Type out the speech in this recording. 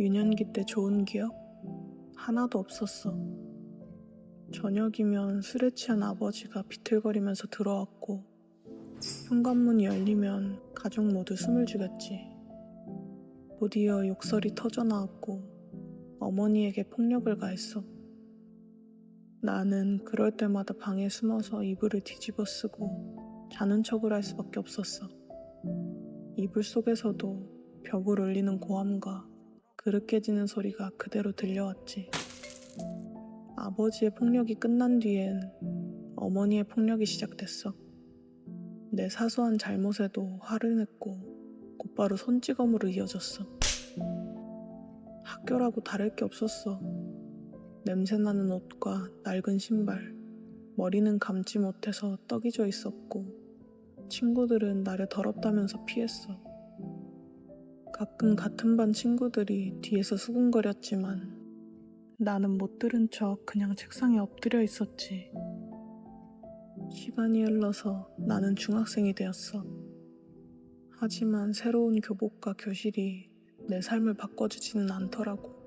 유년기 때 좋은 기억? 하나도 없었어. 저녁이면 술에 취한 아버지가 비틀거리면서 들어왔고, 현관문이 열리면 가족 모두 숨을 죽였지. 곧이어 욕설이 터져나왔고, 어머니에게 폭력을 가했어. 나는 그럴 때마다 방에 숨어서 이불을 뒤집어 쓰고 자는 척을 할 수밖에 없었어. 이불 속에서도 벽을 울리는 고함과 그릇 깨지는 소리가 그대로 들려왔지. 아버지의 폭력이 끝난 뒤엔 어머니의 폭력이 시작됐어. 내 사소한 잘못에도 화를 냈고 곧바로 손찌검으로 이어졌어. 학교라고 다를 게 없었어. 냄새나는 옷과 낡은 신발, 머리는 감지 못해서 떡이 져 있었고, 친구들은 나를 더럽다면서 피했어. 가끔 같은 반 친구들이 뒤에서 수군거렸지만, 나는 못 들은 척 그냥 책상에 엎드려 있었지. 시간이 흘러서 나는 중학생이 되었어. 하지만 새로운 교복과 교실이 내 삶을 바꿔주지는 않더라고.